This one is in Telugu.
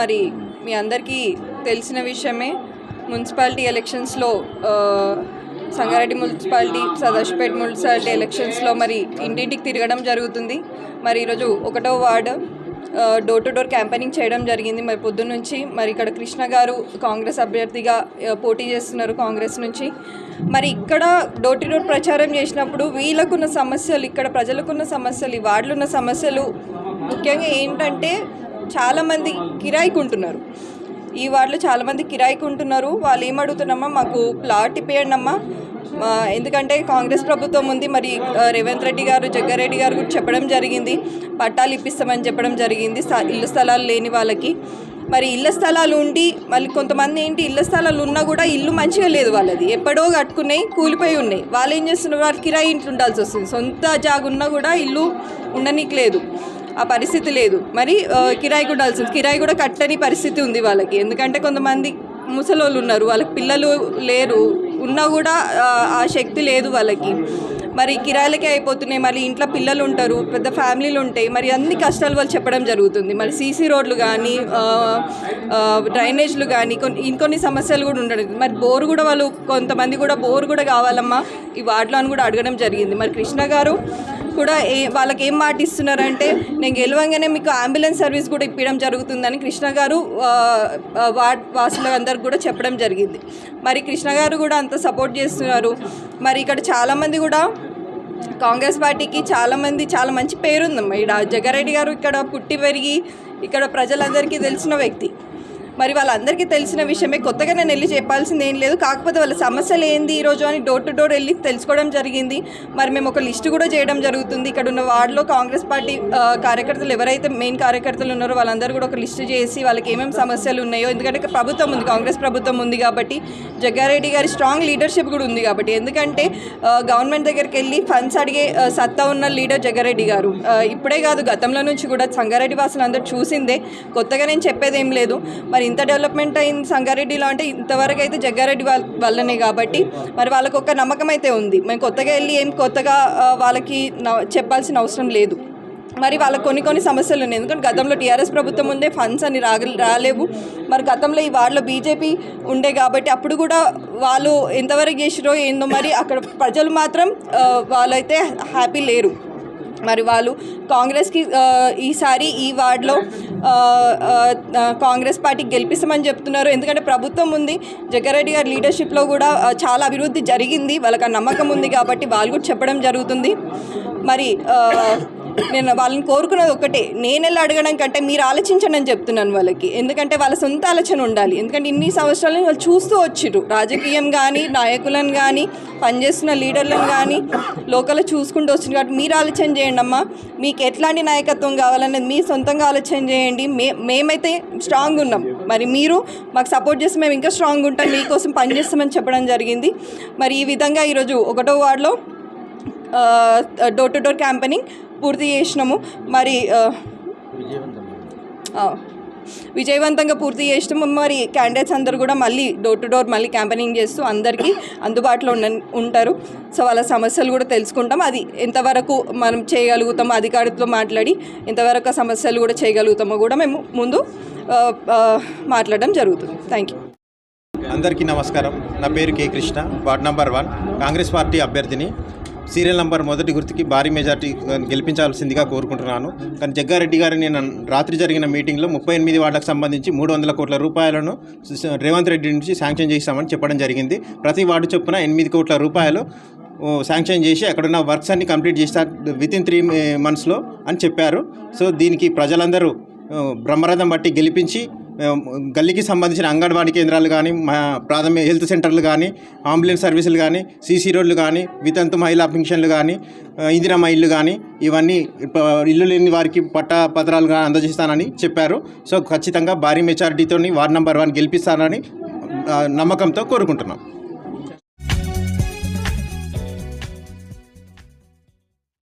మరి మీ అందరికీ తెలిసిన విషయమే. మున్సిపాలిటీ ఎలక్షన్స్లో సంగారెడ్డి మున్సిపాలిటీ సదాశివపేట మున్సిపాలిటీ ఎలక్షన్స్లో మరి ఇంటింటికి తిరగడం జరుగుతుంది. మరి ఈరోజు ఒకటో ward door to door campaigning చేయడం జరిగింది. మరి పొద్దున్న నుంచి మరి ఇక్కడ కృష్ణ గారు కాంగ్రెస్ అభ్యర్థిగా పోటీ చేస్తున్నారు కాంగ్రెస్ నుంచి. మరి ఇక్కడ డోర్ టు డోర్ ప్రచారం చేసినప్పుడు వీళ్ళకున్న సమస్యలు ఇక్కడ ప్రజలకున్న సమస్యలు ఈ వార్డులున్న సమస్యలు ముఖ్యంగా ఏంటంటే చాలామంది కిరాయికి ఉంటున్నారు ఈ వార్డులో చాలామంది కిరాయికి ఉంటున్నారు వాళ్ళు ఏం మాకు ప్లాట్ ఇప్పేయండి అమ్మా ఎందుకంటే కాంగ్రెస్ ప్రభుత్వం ఉంది. మరి రేవంత్ రెడ్డి గారు జగ్గారెడ్డి గారు కూడా చెప్పడం జరిగింది. పట్టాలు ఇప్పిస్తామని చెప్పడం జరిగింది. స్థ- ఇల్లు స్థలాలు లేని వాళ్ళకి. మరి ఇళ్ళ స్థలాలు ఉండి మళ్ళీ కొంతమంది ఏంటి ఇళ్ళ స్థలాలు ఉన్నా కూడా ఇల్లు మంచిగా లేదు వాళ్ళది. ఎప్పుడో కట్టుకున్నాయి కూలిపోయి ఉన్నాయి. వాళ్ళు ఏం చేస్తున్నారు? వాళ్ళు కిరాయి ఇంట్లో ఉండాల్సి వస్తుంది. సొంత జాగున్నా కూడా ఇల్లు ఉండనీకి లేదు. ఆ పరిస్థితి లేదు. మరి కిరాయి కూడా ఉండాల్సింది కిరాయి కూడా కట్టని పరిస్థితి ఉంది వాళ్ళకి. ఎందుకంటే కొంతమంది ముసలోళ్ళు ఉన్నారు. వాళ్ళకి పిల్లలు లేరు. ఉన్నా కూడా ఆ, శక్తి లేదు వాళ్ళకి. మరి కిరాయిలకే అయిపోతున్నాయి. మరి ఇంట్లో పిల్లలు ఉంటారు. పెద్ద ఫ్యామిలీలు ఉంటాయి. మరి అన్ని కష్టాలు వాళ్ళు చెప్పడం జరుగుతుంది. మరి సీసీ రోడ్లు కానీ డ్రైనేజ్లు కానీ కొన్ని ఇంకొన్ని సమస్యలు కూడా ఉండడం మరి బోర్ కూడా వాళ్ళు కొంతమంది కూడా బోర్ కూడా కావాలమ్మా. ఈ వార్డులో అని కూడా అడగడం జరిగింది. మరి కృష్ణ గారు కూడా ఏ వాళ్ళకి ఏం మాట ఇస్తున్నారంటే నేను గెలవంగానే మీకు అంబులెన్స్ సర్వీస్ కూడా ఇప్పించడం జరుగుతుందని కృష్ణ గారు ఆ, ఆ, వార్డ్ కూడా చెప్పడం జరిగింది. మరి కృష్ణ గారు కూడా అంత సపోర్ట్ చేస్తున్నారు. మరి ఇక్కడ చాలామంది కూడా కాంగ్రెస్ పార్టీకి చాలామంది చాలా మంచి పేరుందమ్మా. ఇక్కడ జగ్గారెడ్డి గారు ఇక్కడ పుట్టి పెరిగి ఇక్కడ ప్రజలందరికీ తెలిసిన వ్యక్తి. మరి వాళ్ళందరికీ తెలిసిన విషయమే. కొత్తగా నేను వెళ్ళి చెప్పాల్సింది ఏం లేదు. కాకపోతే వాళ్ళ సమస్యలు ఏంది ఈరోజు అని డోర్ టు డోర్ వెళ్ళి తెలుసుకోవడం జరిగింది. మరి మేము ఒక లిస్ట్ కూడా చేయడం జరుగుతుంది. ఇక్కడ ఉన్న వార్డులో కాంగ్రెస్ పార్టీ కార్యకర్తలు ఎవరైతే మెయిన్ కార్యకర్తలు ఉన్నారో వాళ్ళందరూ కూడా ఒక లిస్టు చేసి వాళ్ళకి ఏమేమి సమస్యలు ఉన్నాయో ఎందుకంటే ప్రభుత్వం ఉంది కాంగ్రెస్ ప్రభుత్వం ఉంది కాబట్టి జగ్గారెడ్డి గారి స్ట్రాంగ్ లీడర్షిప్ కూడా ఉంది కాబట్టి. ఎందుకంటే గవర్నమెంట్ దగ్గరికి వెళ్ళి ఫండ్స్ అడిగే సత్తా ఉన్న లీడర్ జగ్గారెడ్డి గారు. ఇప్పుడే కాదు గతంలో నుంచి కూడా సంగారెడ్డి వాసులు అందరూ చూసిందే. కొత్తగా నేను చెప్పేది ఏం లేదు. మరి ఇంత డెవలప్మెంట్ అయింది సంగారెడ్డిలో అంటే ఇంతవరకు అయితే జగ్గారెడ్డి వాళ్ళ వల్లనే కాబట్టి మరి వాళ్ళకు ఒక నమ్మకం అయితే ఉంది. మేము కొత్తగా వెళ్ళి ఏం కొత్తగా వాళ్ళకి న- చెప్పాల్సిన అవసరం లేదు. మరి వాళ్ళకి కొన్ని కొన్ని సమస్యలు ఉన్నాయి. ఎందుకంటే గతంలో టీఆర్ఎస్ ప్రభుత్వం ఉండే ఫండ్స్ అని రాగ రాలేవు. మరి గతంలో ఈ వార్డులో బీజేపీ ఉండే కాబట్టి అప్పుడు కూడా వాళ్ళు ఎంతవరకు చేసిరో ఏందో మరి అక్కడ ప్రజలు మాత్రం వాళ్ళైతే హ్యాపీ లేరు. మరి వాళ్ళు కాంగ్రెస్కి ఈసారి ఈ వార్డులో కాంగ్రెస్ పార్టీకి గెలిపిస్తామని చెప్తున్నారు. ఎందుకంటే ప్రభుత్వం ఉంది. జగ్గారెడ్డి గారి లీడర్షిప్లో కూడా చాలా అభివృద్ధి జరిగింది. వాళ్ళకి ఆ నమ్మకం ఉంది కాబట్టి వాళ్ళు కూడా చెప్పడం జరుగుతుంది. మరి నేను వాళ్ళని కోరుకున్నది ఒకటే నేను ఎలా అడగడం కంటే మీరు ఆలోచించండి అని చెప్తున్నాను వాళ్ళకి. ఎందుకంటే వాళ్ళ సొంత ఆలోచన ఉండాలి. ఎందుకంటే ఇన్ని సంవత్సరాలు వాళ్ళు చూస్తూ వచ్చిరు రాజకీయం కానీ నాయకులను కానీ పనిచేస్తున్న లీడర్లను కానీ లోకల్ చూసుకుంటూ వచ్చింది కాబట్టి మీరు ఆలోచన చేయండి అమ్మా. మీకు ఎట్లాంటి నాయకత్వం కావాలనేది మీ సొంతంగా ఆలోచన చేయండి. మే మేమైతే స్ట్రాంగ్ ఉన్నాం. మరి మీరు మాకు సపోర్ట్ చేస్తే మేము ఇంకా స్ట్రాంగ్ ఉంటాం. మీకోసం పనిచేస్తామని చెప్పడం జరిగింది. మరి ఈ విధంగా ఈరోజు ఒకటో వార్డులో డోర్ టు డోర్ క్యాంపెనింగ్ పూర్తి చేసినాము. మరి విజయవంతంగా పూర్తి చేసినాము. మరి క్యాండిడేట్స్ అందరూ కూడా మళ్ళీ డోర్ టు డోర్ మళ్ళీ క్యాంపెనింగ్ చేస్తూ అందరికీ అందుబాటులో ఉండ ఉంటారు. సో వాళ్ళ సమస్యలు కూడా తెలుసుకుంటాం. అది ఎంతవరకు మనం చేయగలుగుతామో అధికారితో మాట్లాడి ఎంతవరకు సమస్యలు కూడా చేయగలుగుతామో కూడా మేము ముందు మాట్లాడడం జరుగుతుంది. థ్యాంక్ యూ అందరికీ నమస్కారం. నా పేరు K Krishna. Ward number one. Congress party అభ్యర్థిని సీరియల్ నంబర్ మొదటి గుర్తుకి భారీ మెజార్టీ గెలిపించాల్సిందిగా కోరుకుంటున్నాను. కానీ జగ్గారెడ్డి గారు నేను రాత్రి జరిగిన మీటింగ్లో ముప్పై ఎనిమిది వార్డులకు సంబంధించి మూడు వందల కోట్ల రూపాయలను రేవంత్ రెడ్డి నుంచి శాంక్షన్ చేస్తామని చెప్పడం జరిగింది. ప్రతి వార్డు చొప్పున ఎనిమిది కోట్ల రూపాయలు శాంక్షన్ చేసి అక్కడున్న వర్క్స్ అన్ని కంప్లీట్ చేస్తారు విత్ ఇన్ త్రీ మంత్స్లో అని చెప్పారు. సో దీనికి ప్రజలందరూ బ్రహ్మరథం బట్టి గెలిపించి గల్లీకి సంబంధించిన అంగన్వాడీ కేంద్రాలు కానీ మా ప్రాథమిక హెల్త్ సెంటర్లు కానీ అంబులెన్స్ సర్వీసులు కానీ సీసీ రోడ్లు కానీ వితంతు మహిళా పింఛన్లు కానీ ఆ, ఇందిరమ్మ ఇల్లు కానీ ఇవన్నీ ఇల్లు లేని వారికి పట్టా పత్రాలు కానీ అందజేస్తానని చెప్పారు. సో ఖచ్చితంగా భారీ మెజారిటీతో వార్డ్ నెంబర్ వన్ గెలిపిస్తానని నమ్మకంతో కోరుకుంటున్నాం.